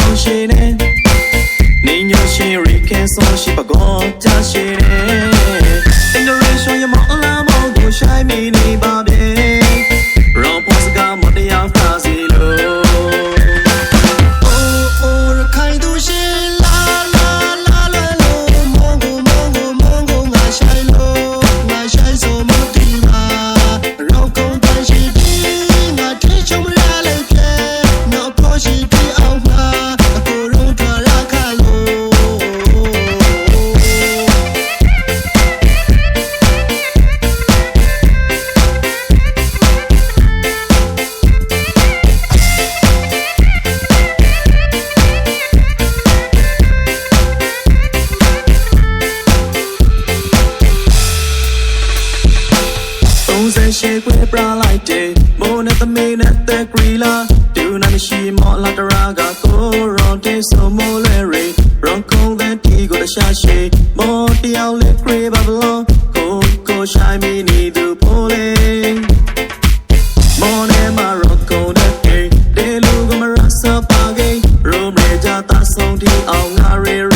ဆောင်ရှိနေနေညရှင်ရိခင်ဆောင်ရှိပကောကြရှိနေ 38ခွဲပရာလိုက်တယ်မိုးနဲ့သမီးနဲ့သက်ဂရီလာဒူနာမရှိမောလာတရာကကိုရောတေဆိုမိုးလဲရီရောကုန်းတဲ့တီကိုတခြားရှိမောတယောက်လဲဂရီဘာဘလောကိုကိုရှိုင်းမီနေသူပိုးလေမော်နေမှာရောကုန်းတဲ့တေဒေလူကမရဆပ်ပါဂိရိုမရေကြတာဆုံးတီအောင်ငါရေ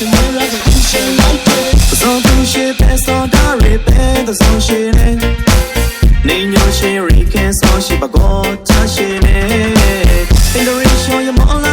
we, ma me na shi mo ra ga in shai lai te. သောသူရှိပဲသောတာရပဲသောရှိနေနေညိုရှိရီကန်သောရှိပကောချရှိနေအင်ဒ